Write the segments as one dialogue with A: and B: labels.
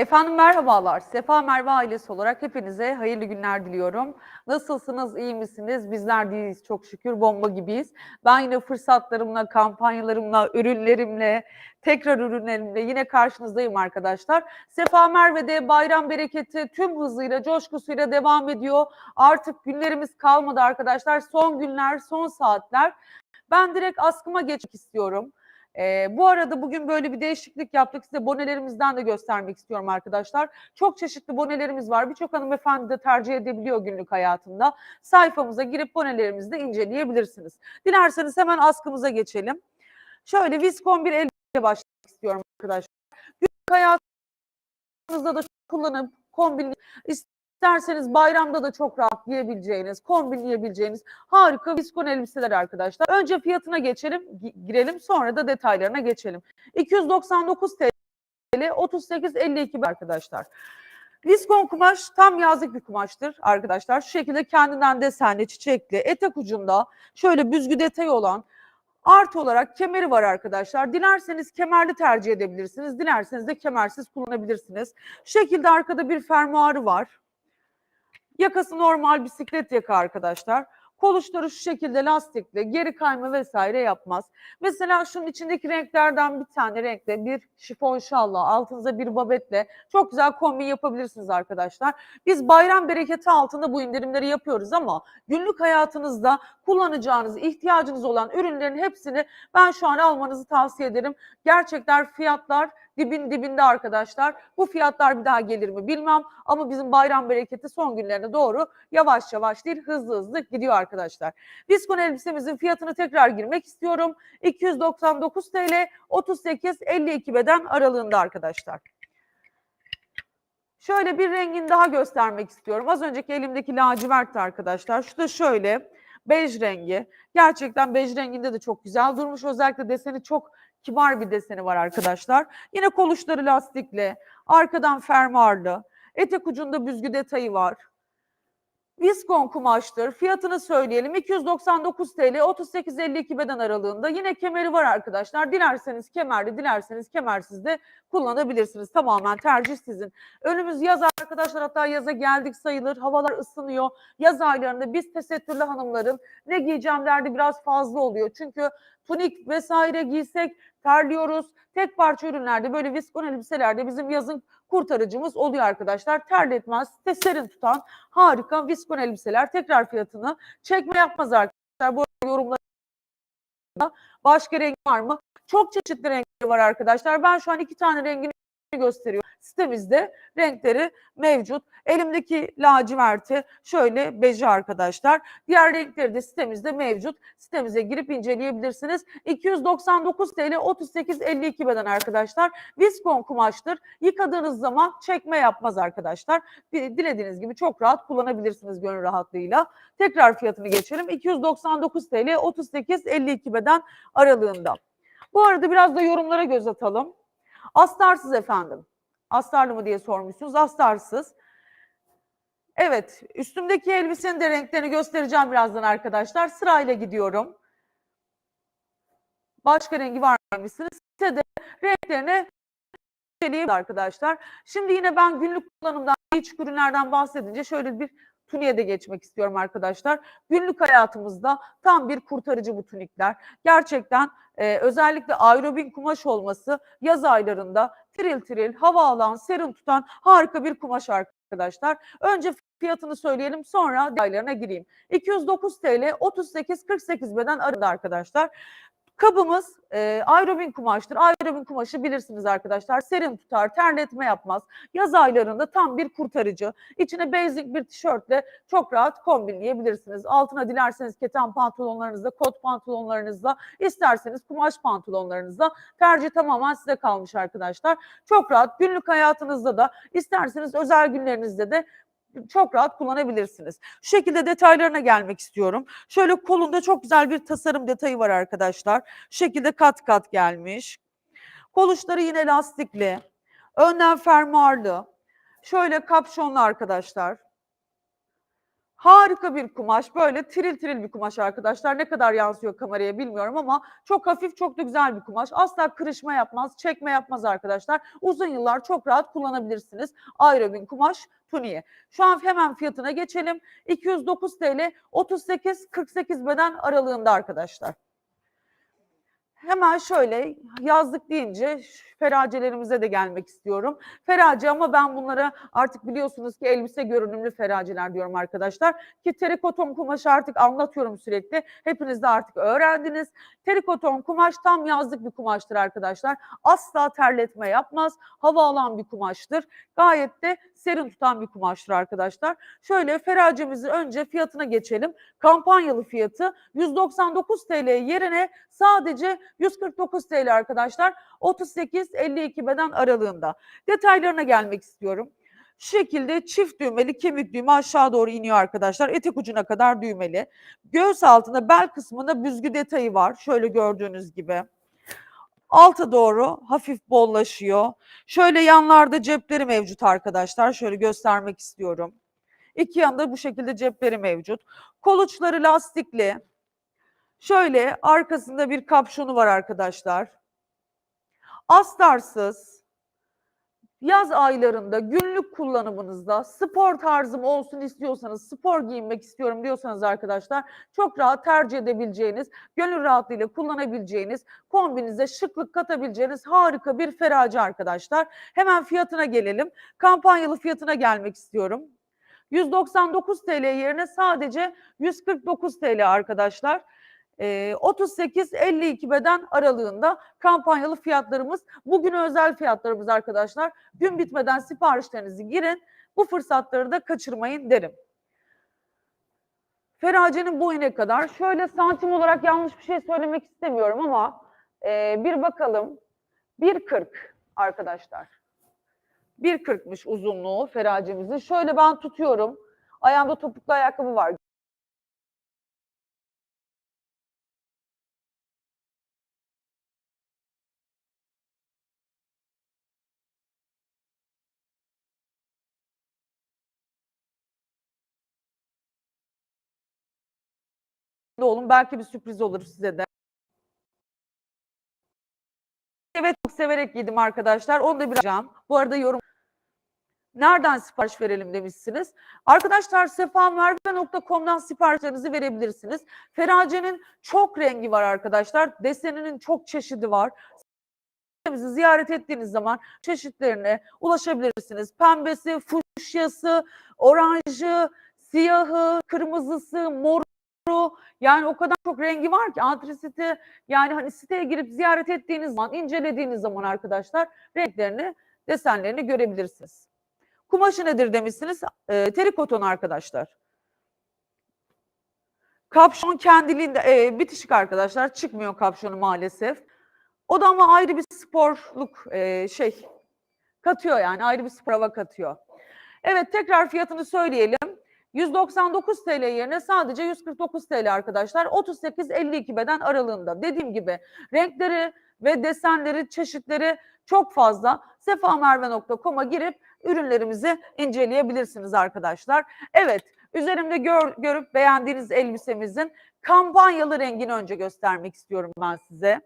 A: Efendim merhabalar. Sefa Merve ailesi olarak hepinize hayırlı günler diliyorum. Nasılsınız, iyi misiniz? Bizler değiliz çok şükür, bomba gibiyiz. Ben yine fırsatlarımla, kampanyalarımla, ürünlerimle, tekrar ürünlerimle yine karşınızdayım arkadaşlar. Sefa Merve'de bayram bereketi tüm hızıyla, coşkusuyla devam ediyor. Artık günlerimiz kalmadı arkadaşlar. Son günler, son saatler. Ben direkt askıma geçmek istiyorum. Ee, bu arada bugün böyle bir değişiklik yaptık. Size bonelerimizden de göstermek istiyorum arkadaşlar. Çok çeşitli bonelerimiz var. Birçok hanımefendi de tercih edebiliyor günlük hayatında. Sayfamıza girip bonelerimizi de inceleyebilirsiniz. Dilerseniz hemen askımıza geçelim. Şöyle Viscon bir elbise başlamak istiyorum arkadaşlar. Günlük hayatınızda da kullanıp kombin İsterseniz bayramda da çok rahat giyebileceğiniz, kombinleyebileceğiniz harika viskon elbiseler arkadaşlar. Önce fiyatına geçelim, gi- girelim sonra da detaylarına geçelim. 299 TL 38.52 arkadaşlar. Viskon kumaş tam yazlık bir kumaştır arkadaşlar. Şu şekilde kendinden desenli, çiçekli, etek ucunda şöyle büzgü detayı olan Artı olarak kemeri var arkadaşlar. Dilerseniz kemerli tercih edebilirsiniz. Dilerseniz de kemersiz kullanabilirsiniz. Şu şekilde arkada bir fermuarı var. Yakası normal bisiklet yaka arkadaşlar. Kol uçları şu şekilde lastikli, geri kayma vesaire yapmaz. Mesela şunun içindeki renklerden bir tane renkle bir şifon şalla, altınıza bir babetle çok güzel kombin yapabilirsiniz arkadaşlar. Biz bayram bereketi altında bu indirimleri yapıyoruz ama günlük hayatınızda kullanacağınız, ihtiyacınız olan ürünlerin hepsini ben şu an almanızı tavsiye ederim. Gerçekten fiyatlar dibin dibinde arkadaşlar. Bu fiyatlar bir daha gelir mi bilmem ama bizim bayram bereketi son günlerine doğru yavaş yavaş değil hızlı hızlı gidiyor arkadaşlar. Viskon elbisemizin fiyatını tekrar girmek istiyorum. 299 TL 38 52 beden aralığında arkadaşlar. Şöyle bir rengini daha göstermek istiyorum. Az önceki elimdeki lacivertti arkadaşlar. Şu da şöyle bej rengi. Gerçekten bej renginde de çok güzel durmuş. Özellikle deseni çok kibar bir deseni var arkadaşlar. Yine kol uçları lastikli, arkadan fermuarlı, etek ucunda büzgü detayı var. Viskon kumaştır. Fiyatını söyleyelim. 299 TL 38.52 beden aralığında. Yine kemeri var arkadaşlar. Dilerseniz kemerli, dilerseniz kemersiz de kullanabilirsiniz. Tamamen tercih sizin. Önümüz yaz arkadaşlar. Hatta yaza geldik sayılır. Havalar ısınıyor. Yaz aylarında biz tesettürlü hanımların ne giyeceğim derdi biraz fazla oluyor. Çünkü tunik vesaire giysek terliyoruz. Tek parça ürünlerde böyle viskon elbiselerde bizim yazın kurtarıcımız oluyor arkadaşlar. Terletmez, serin tutan harika viskon elbiseler. Tekrar fiyatını çekme yapmaz arkadaşlar. Bu yorumlarda başka renk var mı? Çok çeşitli renkleri var arkadaşlar. Ben şu an iki tane rengini gösteriyorum. Sitemizde renkleri mevcut. Elimdeki laciverti şöyle beji arkadaşlar. Diğer renkleri de sitemizde mevcut. Sitemize girip inceleyebilirsiniz. 299 TL 38.52 beden arkadaşlar. Viskon kumaştır. Yıkadığınız zaman çekme yapmaz arkadaşlar. Dilediğiniz gibi çok rahat kullanabilirsiniz gönül rahatlığıyla. Tekrar fiyatını geçelim. 299 TL 38.52 beden aralığında. Bu arada biraz da yorumlara göz atalım. Astarsız efendim. Astarlı mı diye sormuşsunuz. Astarsız. Evet, üstümdeki elbisenin de renklerini göstereceğim birazdan arkadaşlar. Sırayla gidiyorum. Başka rengi var mısınız? Sitede inceleyelim arkadaşlar. Şimdi yine ben günlük kullanımdan, iç ürünlerden bahsedince şöyle bir tuniğe de geçmek istiyorum arkadaşlar. Günlük hayatımızda tam bir kurtarıcı bu tunikler. Gerçekten e, özellikle aerobin kumaş olması yaz aylarında tiril tiril hava alan, serin tutan harika bir kumaş arkadaşlar. Önce fiyatını söyleyelim sonra detaylarına gireyim. 209 TL 38-48 beden arada arkadaşlar. Kabımız e, aerobin kumaştır. Aerobin kumaşı bilirsiniz arkadaşlar. Serin tutar, terletme yapmaz. Yaz aylarında tam bir kurtarıcı. İçine basic bir tişörtle çok rahat kombinleyebilirsiniz. Altına dilerseniz keten pantolonlarınızla, kot pantolonlarınızla, isterseniz kumaş pantolonlarınızla tercih tamamen size kalmış arkadaşlar. Çok rahat günlük hayatınızda da isterseniz özel günlerinizde de çok rahat kullanabilirsiniz. Şu şekilde detaylarına gelmek istiyorum. Şöyle kolunda çok güzel bir tasarım detayı var arkadaşlar. Şu şekilde kat kat gelmiş. Kol uçları yine lastikli. Önden fermuarlı. Şöyle kapşonlu arkadaşlar. Harika bir kumaş. Böyle tiril tiril bir kumaş arkadaşlar. Ne kadar yansıyor kameraya bilmiyorum ama çok hafif, çok da güzel bir kumaş. Asla kırışma yapmaz, çekme yapmaz arkadaşlar. Uzun yıllar çok rahat kullanabilirsiniz. Aerobin kumaş tuniği. Şu an hemen fiyatına geçelim. 209 TL 38-48 beden aralığında arkadaşlar. Hemen şöyle yazlık deyince feracelerimize de gelmek istiyorum. Ferace ama ben bunlara artık biliyorsunuz ki elbise görünümlü feraceler diyorum arkadaşlar. Ki terikoton kumaşı artık anlatıyorum sürekli. Hepiniz de artık öğrendiniz. Terikoton kumaş tam yazlık bir kumaştır arkadaşlar. Asla terletme yapmaz. Hava alan bir kumaştır. Gayet de serin tutan bir kumaştır arkadaşlar. Şöyle feracemizin önce fiyatına geçelim. Kampanyalı fiyatı 199 TL yerine sadece 149 TL arkadaşlar. 38-52 beden aralığında. Detaylarına gelmek istiyorum. Şu şekilde çift düğmeli kemik düğme aşağı doğru iniyor arkadaşlar. Etek ucuna kadar düğmeli. Göğüs altında bel kısmında büzgü detayı var. Şöyle gördüğünüz gibi. Alta doğru hafif bollaşıyor. Şöyle yanlarda cepleri mevcut arkadaşlar. Şöyle göstermek istiyorum. İki yanında bu şekilde cepleri mevcut. Koluçları lastikli. Şöyle arkasında bir kapşonu var arkadaşlar. Astarsız. Yaz aylarında günlük kullanımınızda spor tarzım olsun istiyorsanız, spor giyinmek istiyorum diyorsanız arkadaşlar çok rahat tercih edebileceğiniz, gönül rahatlığıyla kullanabileceğiniz, kombinize şıklık katabileceğiniz harika bir ferace arkadaşlar. Hemen fiyatına gelelim. Kampanyalı fiyatına gelmek istiyorum. 199 TL yerine sadece 149 TL arkadaşlar. Ee, 38-52 beden aralığında kampanyalı fiyatlarımız. Bugün özel fiyatlarımız arkadaşlar. Gün bitmeden siparişlerinizi girin. Bu fırsatları da kaçırmayın derim. Ferace'nin boyu ne kadar? Şöyle santim olarak yanlış bir şey söylemek istemiyorum ama e, bir bakalım. 1.40 arkadaşlar. 1.40'mış uzunluğu feracemizin. Şöyle ben tutuyorum. Ayağımda topuklu ayakkabı var. Olun. Belki bir sürpriz olur size de. Evet çok severek yedim arkadaşlar. Onu da biraz Bu arada yorum Nereden sipariş verelim demişsiniz. Arkadaşlar sefamerve.com'dan siparişlerinizi verebilirsiniz. Ferace'nin çok rengi var arkadaşlar. Deseninin çok çeşidi var. Bizi ziyaret ettiğiniz zaman çeşitlerine ulaşabilirsiniz. Pembesi, fuşyası, oranjı, siyahı, kırmızısı, moru yani o kadar çok rengi var ki antresite yani hani siteye girip ziyaret ettiğiniz zaman, incelediğiniz zaman arkadaşlar renklerini, desenlerini görebilirsiniz. Kumaşı nedir demişsiniz? E, terikoton arkadaşlar. Kapşon kendiliğinde e, bitişik arkadaşlar. Çıkmıyor kapşonu maalesef. O da ama ayrı bir sporluk e, şey katıyor yani ayrı bir spor hava katıyor. Evet tekrar fiyatını söyleyelim. 199 TL yerine sadece 149 TL arkadaşlar. 38-52 beden aralığında. Dediğim gibi renkleri ve desenleri, çeşitleri çok fazla. sefamerve.com'a girip ürünlerimizi inceleyebilirsiniz arkadaşlar. Evet, üzerimde gör, görüp beğendiğiniz elbisemizin kampanyalı rengini önce göstermek istiyorum ben size.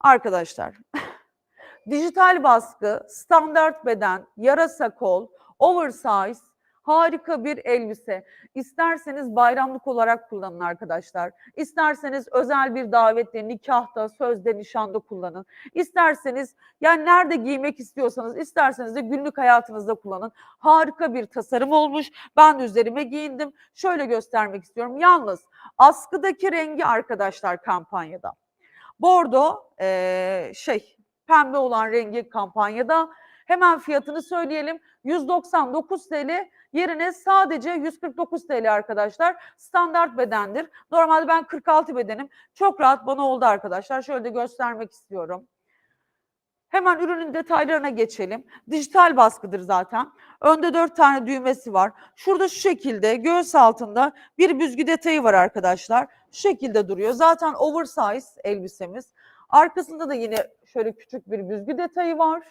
A: Arkadaşlar, dijital baskı, standart beden, yarasa kol, oversize, Harika bir elbise. İsterseniz bayramlık olarak kullanın arkadaşlar. İsterseniz özel bir davette, nikahta, sözde, nişanda kullanın. İsterseniz yani nerede giymek istiyorsanız, isterseniz de günlük hayatınızda kullanın. Harika bir tasarım olmuş. Ben üzerime giyindim. Şöyle göstermek istiyorum. Yalnız askıdaki rengi arkadaşlar kampanyada. Bordo ee, şey pembe olan rengi kampanyada. Hemen fiyatını söyleyelim. 199 TL yerine sadece 149 TL arkadaşlar. Standart bedendir. Normalde ben 46 bedenim. Çok rahat bana oldu arkadaşlar. Şöyle de göstermek istiyorum. Hemen ürünün detaylarına geçelim. Dijital baskıdır zaten. Önde dört tane düğmesi var. Şurada şu şekilde göğüs altında bir büzgü detayı var arkadaşlar. Şu şekilde duruyor. Zaten oversize elbisemiz. Arkasında da yine şöyle küçük bir büzgü detayı var.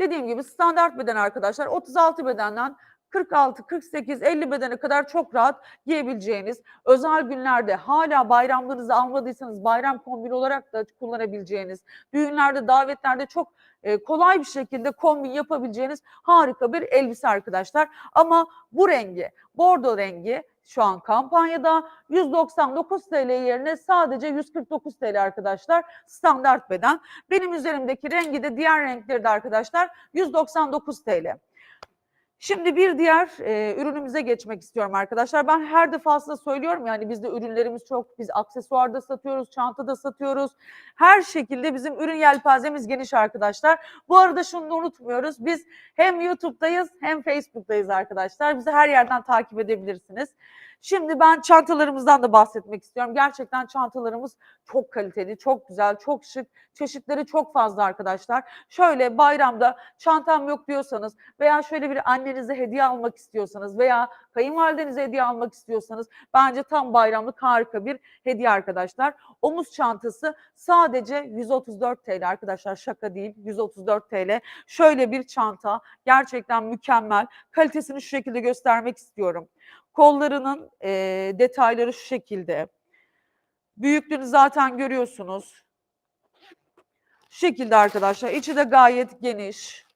A: Dediğim gibi standart beden arkadaşlar 36 bedenden 46, 48, 50 bedene kadar çok rahat giyebileceğiniz, özel günlerde hala bayramlarınızı almadıysanız bayram kombini olarak da kullanabileceğiniz, düğünlerde, davetlerde çok e, kolay bir şekilde kombin yapabileceğiniz harika bir elbise arkadaşlar. Ama bu rengi, bordo rengi şu an kampanyada 199 TL yerine sadece 149 TL arkadaşlar standart beden. Benim üzerimdeki rengi de diğer renkleri de arkadaşlar 199 TL. Şimdi bir diğer e, ürünümüze geçmek istiyorum arkadaşlar. Ben her defasında söylüyorum yani bizde ürünlerimiz çok. Biz aksesuar da satıyoruz, çanta da satıyoruz. Her şekilde bizim ürün yelpazemiz geniş arkadaşlar. Bu arada şunu da unutmuyoruz. Biz hem YouTube'dayız hem Facebook'tayız arkadaşlar. Bizi her yerden takip edebilirsiniz. Şimdi ben çantalarımızdan da bahsetmek istiyorum. Gerçekten çantalarımız çok kaliteli, çok güzel, çok şık. Çeşitleri çok fazla arkadaşlar. Şöyle bayramda çantam yok diyorsanız veya şöyle bir annenize hediye almak istiyorsanız veya kayınvalidenize hediye almak istiyorsanız bence tam bayramlık harika bir hediye arkadaşlar. Omuz çantası sadece 134 TL arkadaşlar şaka değil 134 TL. Şöyle bir çanta gerçekten mükemmel. Kalitesini şu şekilde göstermek istiyorum. Kollarının e, detayları şu şekilde. Büyüklüğünü zaten görüyorsunuz. Şu şekilde arkadaşlar. İçi de gayet geniş.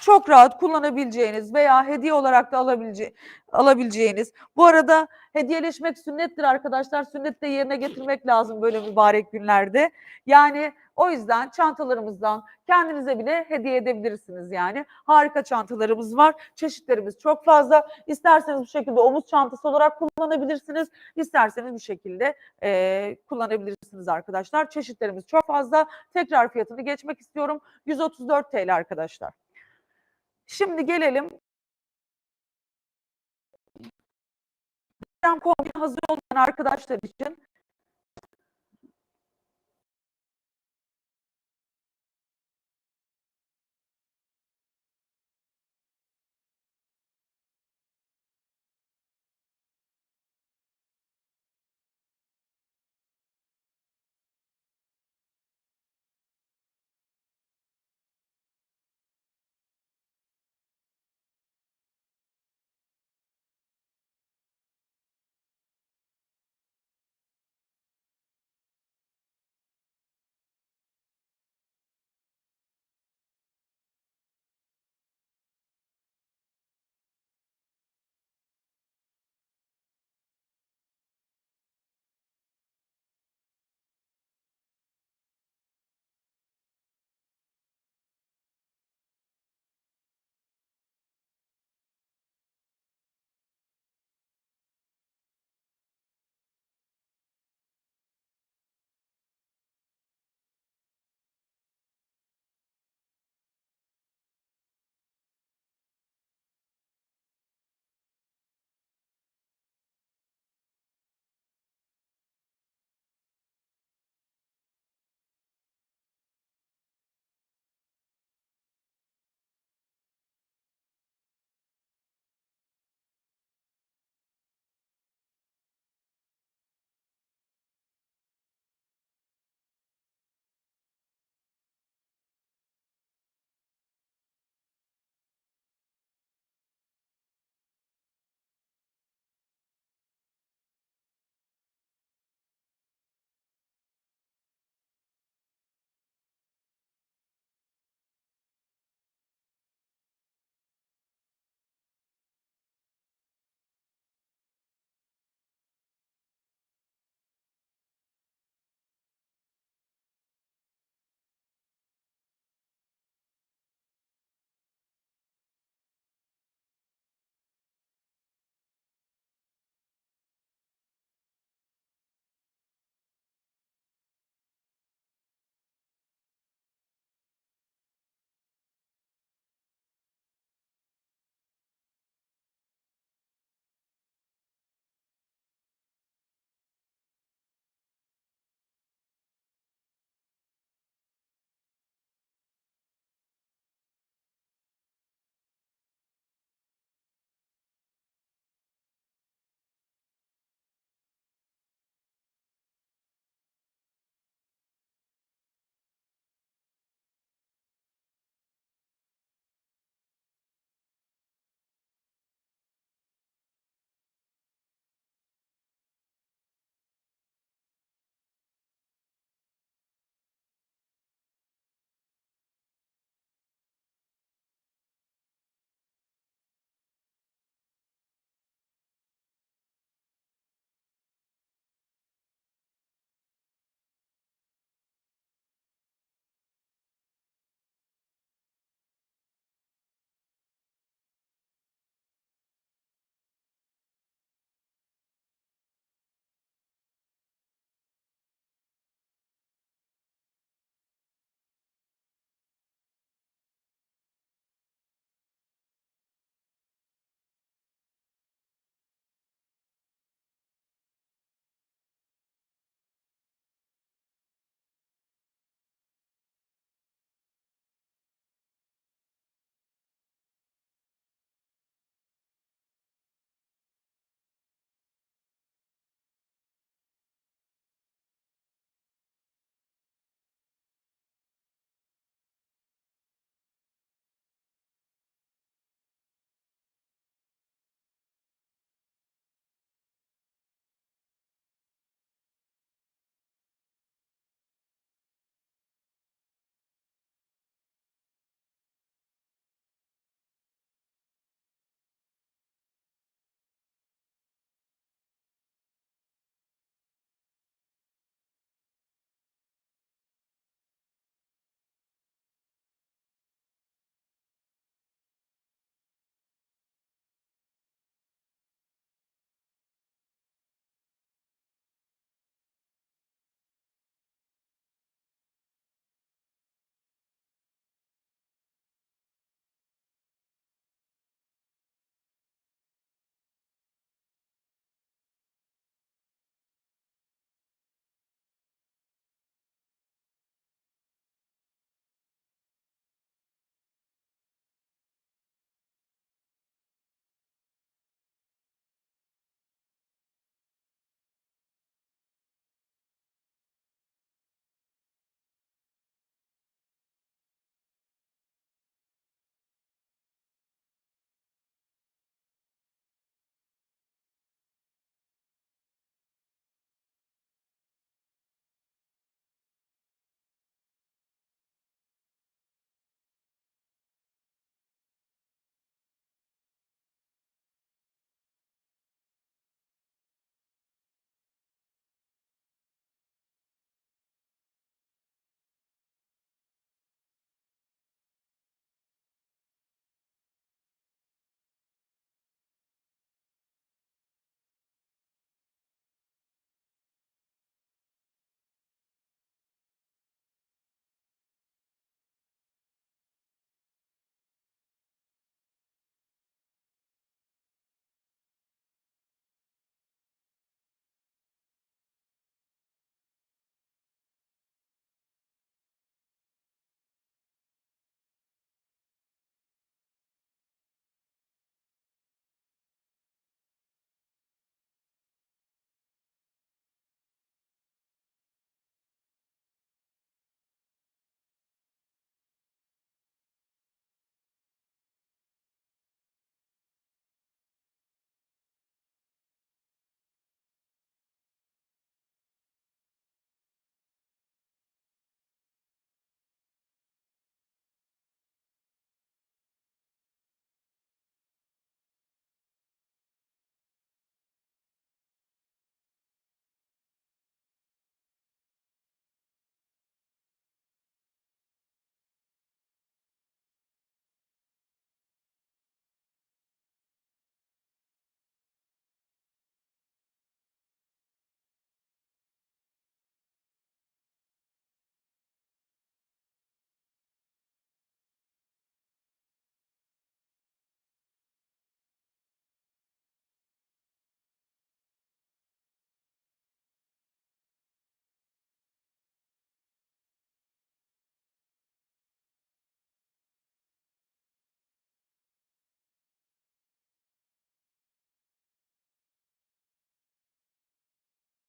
A: Çok rahat kullanabileceğiniz veya hediye olarak da alabilece alabileceğiniz. Bu arada hediyeleşmek sünnettir arkadaşlar. Sünnet de yerine getirmek lazım böyle mübarek günlerde. Yani o yüzden çantalarımızdan kendinize bile hediye edebilirsiniz yani. Harika çantalarımız var. Çeşitlerimiz çok fazla. İsterseniz bu şekilde omuz çantası olarak kullanabilirsiniz. İsterseniz bu şekilde e, kullanabilirsiniz arkadaşlar. Çeşitlerimiz çok fazla. Tekrar fiyatını geçmek istiyorum. 134 TL arkadaşlar. Şimdi gelelim hazır olan arkadaşlar için